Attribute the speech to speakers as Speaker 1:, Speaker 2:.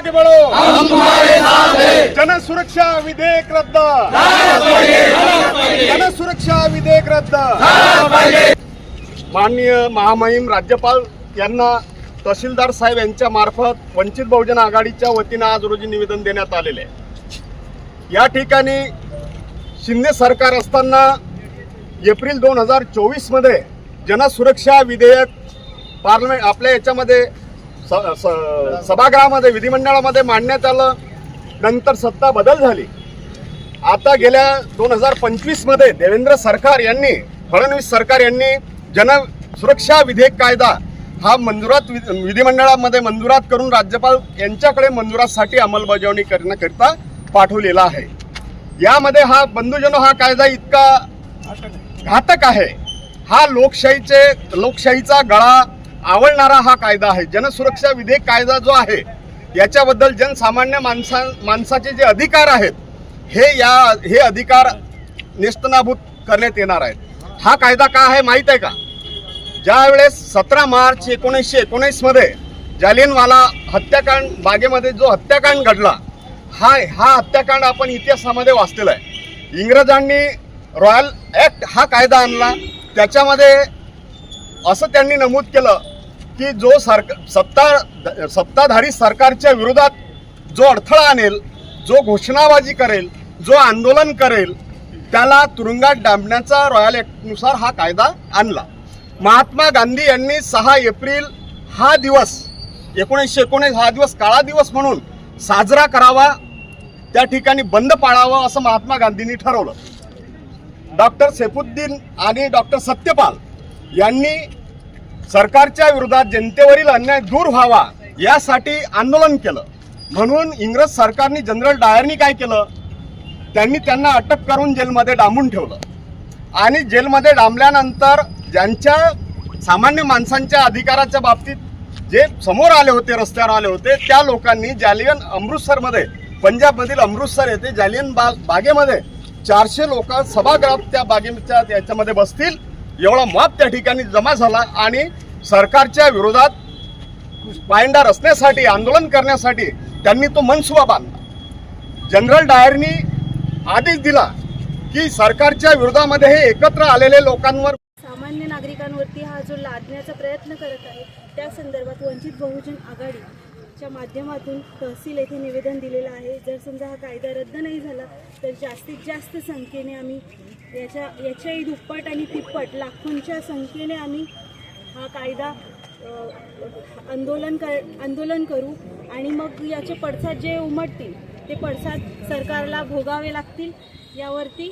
Speaker 1: आगे बढ़ो जन सुरक्षा विधेयक रद्द जन सुरक्षा विधेयक रद्द माननीय महामहिम राज्यपाल यांना तहसीलदार साहेब यांच्या मार्फत वंचित बहुजन आघाडीच्या वतीनं आज रोजी निवेदन देण्यात आलेले या ठिकाणी शिंदे सरकार असताना एप्रिल दोन हजार चोवीसमध्ये जनसुरक्षा विधेयक पार्लमेंट आपल्या याच्यामध्ये सभागृहामध्ये विधिमंडळामध्ये मांडण्यात आलं. नंतर सत्ता बदल झाली. आता गेल्या दोन हजार पंचवीसमध्ये देवेंद्र सरकार यांनी फडणवीस सरकार यांनी जन सुरक्षा विधेयक कायदा हा मंजुरात विधिमंडळामध्ये मंजुरात करून राज्यपाल यांच्याकडे मंजुरासाठी अंमलबजावणी करण्याकरिता पाठवलेला आहे. यामध्ये हा बंधुजन हा कायदा इतका घातक आहे. हा लोकशाहीचे लोकशाहीचा गळा आवडणारा हा कायदा आहे. जनसुरक्षा विधेयक कायदा जो आहे याच्याबद्दल जनसामान्य माणसा माणसाचे जे अधिकार आहेत हे या हे अधिकार नेस्तनाभूत करण्यात येणार आहेत. हा कायदा का आहे माहीत आहे का? ज्यावेळेस सतरा मार्च एकोणीसशे एकोणीसमध्ये जालियनवाला हत्याकांड बागेमध्ये जो हत्याकांड घडला हा हा हत्याकांड आपण इतिहासामध्ये वाचलेला आहे. इंग्रजांनी रॉयल ॲक्ट हा कायदा आणला. त्याच्यामध्ये असं त्यांनी नमूद केलं की जो सरक सत्ता सत्ताधारी सरकारच्या विरोधात जो अडथळा आणेल जो घोषणाबाजी करेल जो आंदोलन करेल त्याला तुरुंगात डांबण्याचा रॉयल ॲक्टनुसार हा कायदा आणला. महात्मा गांधी यांनी सहा एप्रिल हा दिवस एकोणीसशे एकोणीस हा दिवस काळा दिवस म्हणून साजरा करावा त्या ठिकाणी बंद पाळावं असं महात्मा गांधींनी ठरवलं. डॉक्टर सैफुद्दीन आणि डॉक्टर सत्यपाल यांनी सरकारच्या विरोधात जनतेवरील अन्याय दूर व्हावा यासाठी आंदोलन केलं. म्हणून इंग्रज सरकारने जनरल डायरनी काय केलं? त्यांनी त्यांना अटक करून जेलमध्ये डांबून ठेवलं. आणि जेलमध्ये डांबल्यानंतर ज्यांच्या सामान्य माणसांच्या अधिकाराच्या बाबतीत जे समोर आले होते रस्त्यावर आले होते त्या लोकांनी जालियन अमृतसरमध्ये पंजाबमधील अमृतसर येथे जालियन बाग बागेमध्ये चारशे लोक सभागृहात त्या बागेच्या याच्यामध्ये बसतील. एवढा माप त्या ठिकाणी जमा झाला आणि सरकारच्या विरोधात पायंडा रचण्यासाठी आंदोलन करण्यासाठी त्यांनी तो मनसुबा बांधला. जनरल डायरनी आदेश दिला की सरकारच्या विरोधामध्ये हे एकत्र आलेले लोकांवर
Speaker 2: सामान्य नागरिकांवरती हा जो लादण्याचा प्रयत्न करत आहे त्या संदर्भात वंचित बहुजन च्या माध्यमातून तहसील येथे निवेदन दिलेलं आहे. जर समजा हा कायदा रद्द नाही झाला तर जास्तीत जास्त संख्येने आम्ही याच्या याच्याही दुप्पट आणि तिप्पट लाखोंच्या संख्येने आम्ही हा कायदा आंदोलन कर आंदोलन करू आणि मग याचे पडसाद जे उमटतील ते पडसाद सरकारला भोगावे लागतील. यावरती